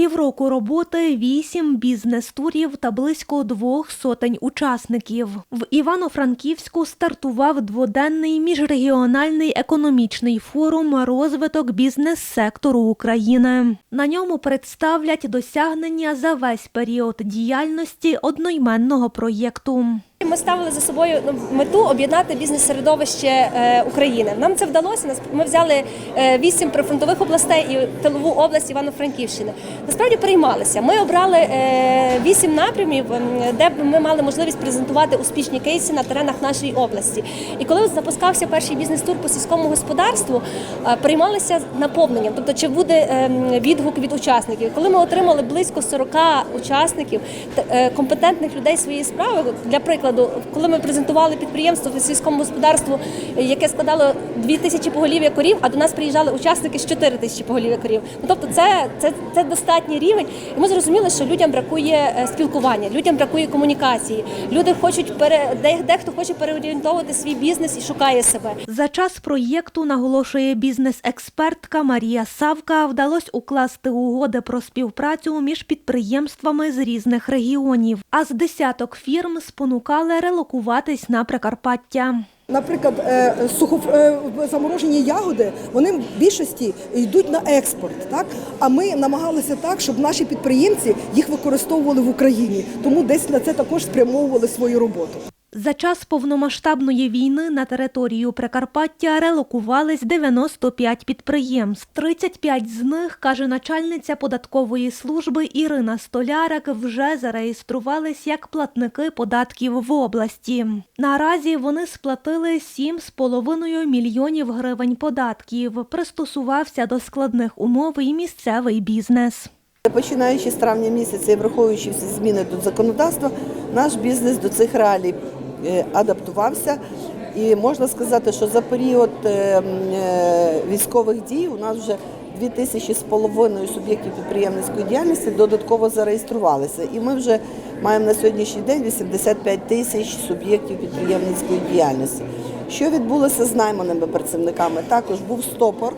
півроку роботи вісім бізнес-турів та близько двох сотень учасників. В Івано-Франківську стартував дводенний міжрегіональний економічний форум розвиток бізнес-сектору України. На ньому представлять досягнення за весь період діяльності одноіменного проєкту. Ми ставили за собою ну, мету об'єднати бізнес-середовище е, України. Нам це вдалося. Ми взяли е, вісім прифронтових областей і тилову область Івано-Франківщини. Насправді приймалися. Ми обрали е, вісім напрямів, ем, де б ми мали можливість презентувати успішні кейси на теренах нашої області. І коли запускався перший бізнес-тур по сільському господарству, приймалися наповненням, тобто чи буде ем, відгук від учасників. Коли ми отримали близько 40 учасників компетентних людей своєї справи, для прикладу, коли ми презентували підприємство в сільському господарству, е, яке складало 2 тисячі поголів'я корів, а до нас приїжджали учасники з 4 тисячі поголів'я корів. Ну тобто, це, це, це достатній рівень. І ми зрозуміли, що людям бракує е, спілкування, людям бракує комунікації. Люди хочуть пере дехто хоче переорієнтовувати свій бізнес і шукає себе. За час проєкту, наголошує бізнес-експертка Марія Савка, вдалося укласти угоди про співпрацю між підприємствами з різних регіонів, а з десяток фірм спонукали релокуватись на Прикарпаття. Наприклад, е, сухоф... е, заморожені ягоди вони в більшості йдуть на експорт, так а ми намагалися так, щоб наші підприємці їх використовували в Україні. Тому десь на це також спрямовували свою роботу. За час повномасштабної війни на територію Прикарпаття релокувались 95 підприємств. 35 з них, каже начальниця податкової служби Ірина Столярик, вже зареєструвались як платники податків в області. Наразі вони сплатили 7,5 мільйонів гривень податків. Пристосувався до складних умов і місцевий бізнес. Починаючи з травня місяця і враховуючи всі зміни до законодавства, наш бізнес до цих реалій адаптувався. І можна сказати, що за період е, е, військових дій у нас вже 2 тисячі з половиною суб'єктів підприємницької діяльності додатково зареєструвалися. І ми вже маємо на сьогоднішній день 85 тисяч суб'єктів підприємницької діяльності. Що відбулося з найманими працівниками? Також був стопор.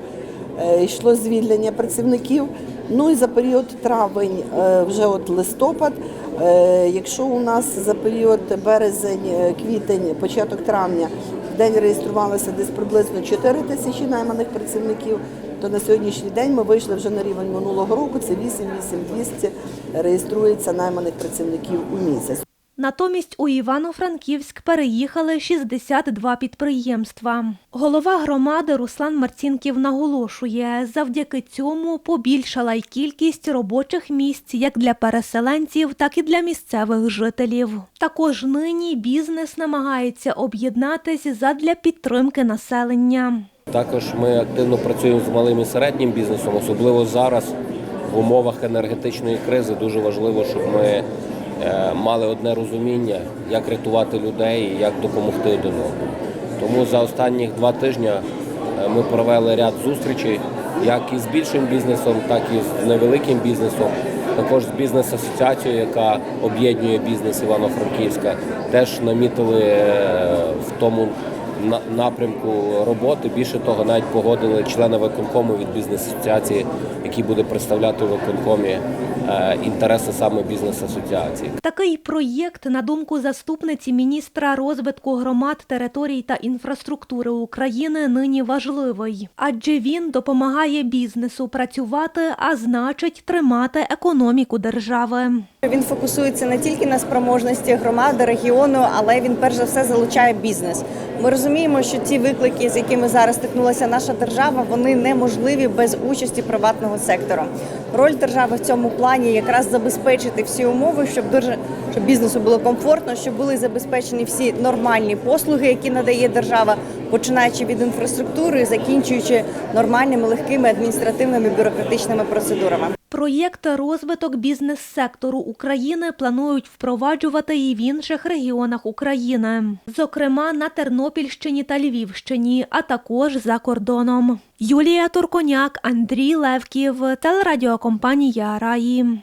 Е, йшло звільнення працівників. Ну і за період травень, е, вже от листопад. е, Якщо у нас за період березень, е, квітень, початок травня в день реєструвалося десь приблизно 4 тисячі найманих працівників, то на сьогоднішній день ми вийшли вже на рівень минулого року. Це 8-8-200 реєструється найманих працівників у місяць. Натомість у Івано-Франківськ переїхали 62 підприємства. Голова громади Руслан Марцінків наголошує, завдяки цьому побільшала й кількість робочих місць як для переселенців, так і для місцевих жителів. Також нині бізнес намагається об'єднатись задля підтримки населення. Також ми активно працюємо з малим і середнім бізнесом, особливо зараз в умовах енергетичної кризи. Дуже важливо, щоб ми мали одне розуміння, як рятувати людей як допомогти один одному. Тому за останні два тижні е, ми провели ряд зустрічей, як із більшим бізнесом, так і з невеликим бізнесом. Також з бізнес-асоціацією, яка об'єднує бізнес Івано-Франківська, теж намітили е, в тому напрямку роботи. Більше того, навіть погодили члена виконкому від бізнес-асоціації, який буде представляти у виконкомі е, інтереси саме бізнес-асоціації. Такий проєкт, на думку заступниці міністра розвитку громад, територій та інфраструктури України, нині важливий, адже він допомагає бізнесу працювати, а значить тримати економіку держави. Він фокусується не тільки на спроможності громади, регіону, але він перш за все залучає бізнес. Ми розуміємо, що ті виклики, з якими зараз стикнулася наша держава, вони неможливі без участі приватного сектору. Роль держави в цьому плані якраз забезпечити всі умови, щоб щоб бізнесу було комфортно, щоб були забезпечені всі нормальні послуги, які надає держава, починаючи від інфраструктури, закінчуючи нормальними легкими адміністративними бюрократичними процедурами. Проєкт розвиток бізнес-сектору України планують впроваджувати і в інших регіонах України, зокрема на Тернопільщині та Львівщині, а також за кордоном. Юлія Турконяк, Андрій Левків, телерадіокомпанія Раї.